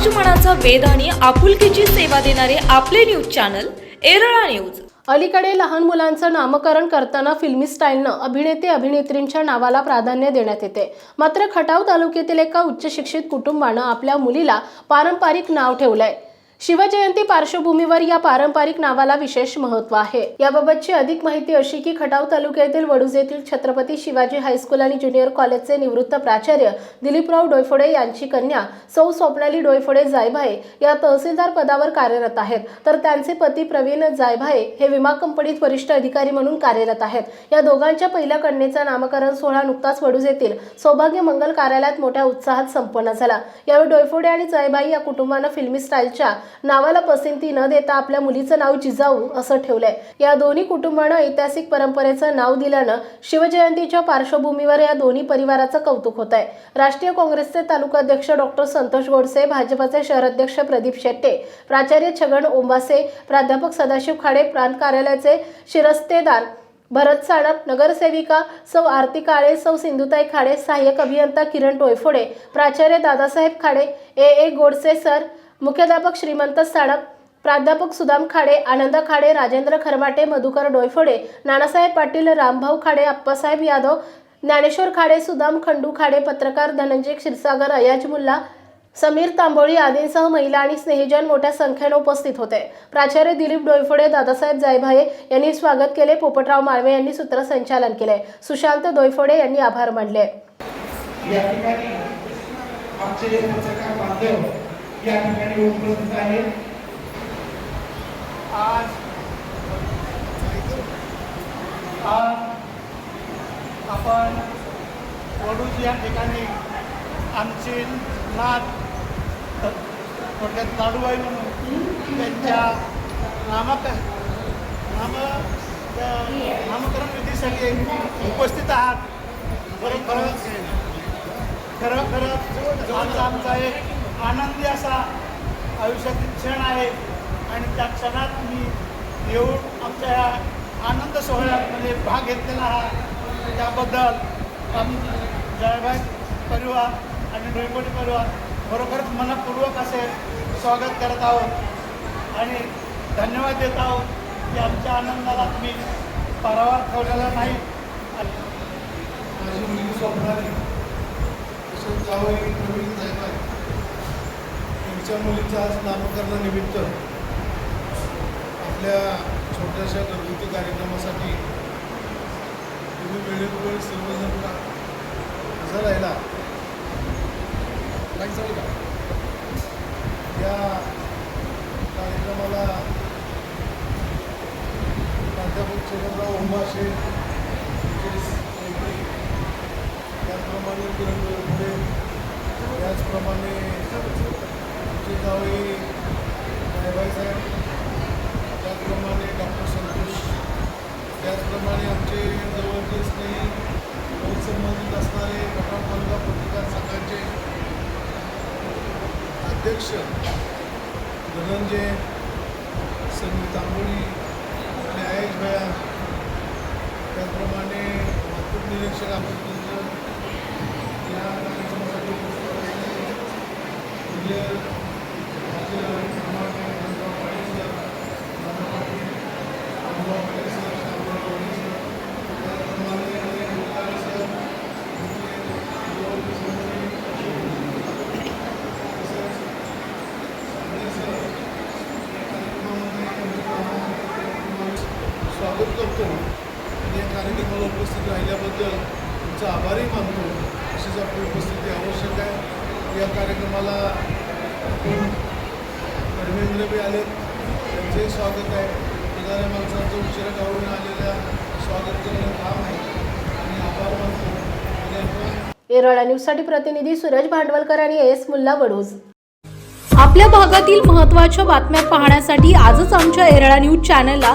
समाज मनाचा वेध आणि आपुलकीची सेवा देणारे आपले न्यूज चॅनल एरळा न्यूज. अलीकडे लहान मुलांचं नामकरण करताना फिल्मी स्टाईलनं अभिनेते अभिनेत्रींच्या नावाला प्राधान्य देण्यात येते. मात्र खटाव तालुक्यातील एका उच्च शिक्षित कुटुंबानं आपल्या मुलीला पारंपरिक नाव ठेवलंय. शिवजयंती पार्श्वभूमीवर या पारंपरिक नावाला विशेष महत्त्व आहे. याबाबतची अधिक माहिती अशी की खटाव तालुक्यातील वडूज येथील छत्रपती शिवाजी हायस्कूल आणि ज्युनियर कॉलेजचे निवृत्त प्राचार्य दिलीपराव डोयफोडे यांची कन्या सौ स्वप्नाली डोयफोडे जायभाये या तहसीलदार पदावर कार्यरत आहेत. तर त्यांचे पती प्रवीण जायभाये हे विमा कंपनीत वरिष्ठ अधिकारी म्हणून कार्यरत आहेत. या दोघांच्या पहिल्या कन्येचा नामकरण सोहळा नुकताच वडूज येथील सौभाग्य मंगल कार्यालयात मोठ्या उत्साहात संपन्न झाला. यावेळी डोयफोडे आणि जायबाई या कुटुंबानं फिल्मी स्टाईलच्या नावाला पसंती न देता आपल्या मुलीचं नाव जिजाऊ असं ठेवलंय. या दोन्ही कुटुंबानं ऐतिहासिक परंपरेचं नाव दिल्यानं शिवजयंतीच्या पार्श्वभूमीवर या दोन्ही परिवाराचं कौतुक होत आहे राष्ट्रीय काँग्रेसचे तालुकाध्यक्ष डॉक्टर संतोष गोडसे भाजपचे शहराध्यक्ष प्रदीप शेट्टे प्राचार्य छगन ओंबासे प्राध्यापक सदाशिव खाडे प्रांत कार्यालयाचे शिरस्तेदार भरत साडप नगरसेविका सौ आरती काळे सौ सिंधुताई खाडे सहाय्यक अभियंता किरण टोयफोडे प्राचार्य Dadasaheb Khade A A Godse sir मुख्याध्यापक श्रीमंत साडप प्राध्यापक सुदाम खाडे आनंद खाडे राजेंद्र खरमाटे मधुकर डोयफोडे नानासाहेब पाटील रामभाऊ खाडे अप्पासाहेब यादव ज्ञानेश्वर खाडे सुदाम खंडू खाडे पत्रकार धनंजय क्षीरसागर अयाज मुल्ला समीर तांबोळी आदींसह महिला आणि स्नेहीजन मोठ्या संख्येने उपस्थित होते. प्राचार्य दिलीप डोयफोडे दादासाहेब जायभाये यांनी स्वागत केले. पोपटराव माळवे यांनी सूत्रसंचालन केले. सुशांत डोयफोडे यांनी आभार मानले. या ठिकाणी उपस्थित आहे आज आज आपण वडूज या ठिकाणी आमचे नाथ थोडक्यात लाडूबाई म्हणून त्यांच्या नामक नाम नामकरण विधीसाठी उपस्थित आहात बरोबर खरं खरं आमचा आमचा एक आनंदी असा आयुष्यातील क्षण आहे. आणि त्या क्षणात मी येऊन आमच्या या आनंद सोहळ्यामध्ये भाग घेतलेला हा. त्याबद्दल आम्ही जयभाई परिवार आणि डोईपोटी परिवार खरोखरच मनपूर्वक असे स्वागत करत आहोत. आणि धन्यवाद देत आहोत की आमच्या आनंदाला तुम्ही पारावार ठेवलेला नाही. माझी मुलगी स्वप्नाली. तसेच जावई प्रवीण जायभाई तिच्या मुलीच्या आज नामकरणानिमित्त आपल्या छोट्याशा घरगुती कार्यक्रमासाठी तुम्ही वेळेवर सर्वजण हजर राहिला? लाइट चालेल का? या कार्यक्रमाला प्राध्यापक चंद्रराव उंबाशे त्याचप्रमाणे किरण पुढे त्याचप्रमाणे आमचे जावई रायबाई साहेब त्याचप्रमाणे डॉक्टर संतोष. त्याचप्रमाणे आमचे जवळचे स्नेही संबंधित असणारे कटाव तालुका पत्रकार संघाचे अध्यक्ष धनंजय संगीत तांबोळी आणि आयेश भया. त्याचप्रमाणे वाहतूक निरीक्षक आमचे त्यांचं या कार्यक्रमासाठी उपस्थित असलेले इंजिनियर माझे Kharmate, Ganrao Patil sir, Nana Patil, Anubhav Patil sir, Shamrao Patil sir, त्याचप्रमाणे मुलतानी सर, इथे युवक मंडळी, तसेच सगळे सर या कार्यक्रमामध्ये त्यांच्या कामामध्ये स्वागत करतो. आणि या कार्यक्रमाला उपस्थित राहिल्याबद्दल तुमचा आभारही मानतो. अशीच आपली उपस्थिती आवश्यक आहे. या कार्यक्रमाला धर्मेंद्र बी आले त्यांचंही स्वागत आहे. येणाऱ्या माणसांचं उशिरा गावून आलेल्या स्वागत करणं काम आहे. आणि आभार मानतो. आणि एरळा न्यूजसाठी प्रतिनिधी सूरज भांडवलकर आणि एस मुल्ला वडूज. आपल्या भागातील महत्त्वाच्या बातम्या पाहण्यासाठी आजच आमच्या एरळा न्यूज चॅनलला